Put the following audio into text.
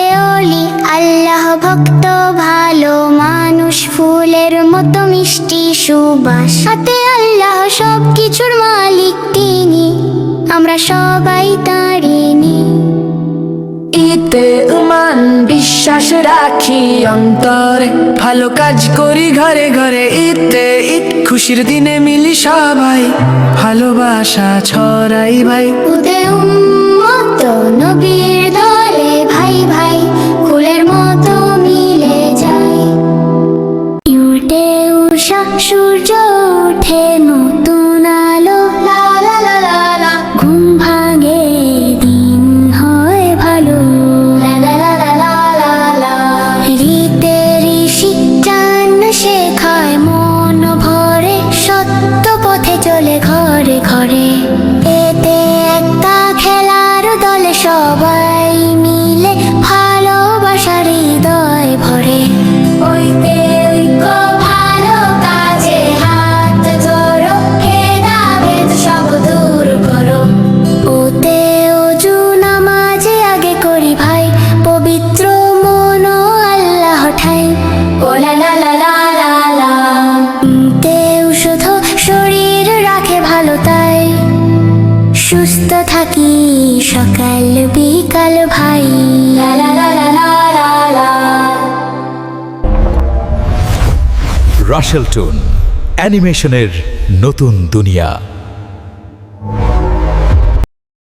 রে অলি আল্লাহ ভক্ত ভালো মানুষ ফুলের মতো মিষ্টি সুবাস। হাতে আল্লাহ সব কিছুর মালিক তিনি আমরা সবাই তারিনি ইতে উমান বিশ্বাস রাখি অন্তরে ভালো কাজ করি ঘরে ঘরে ইতে ঈদ খুশির দিনে মিলি সবাই। ভালোবাসা ছড়াই ভাই। উদয় উষা সূর্য ওঠে নতুন আলো। ঘুম ভাঙে, দিন হয় ভালো। রীতে ঋষি চান শেখায়, মন ভরে, সত্য পথে চলে ঘরে ঘরে। এতে একটা খেলার দলে সবাই পবিত্র মন আল্লাহ ঠাই। ও লা শরীর রাখে ভালো তাই। সুস্থ থাকি সকাল বিকাল ভাই। লা লা লা লা লা লা লা। রাসেল টুন, অ্যানিমেশনের নতুন দুনিয়া।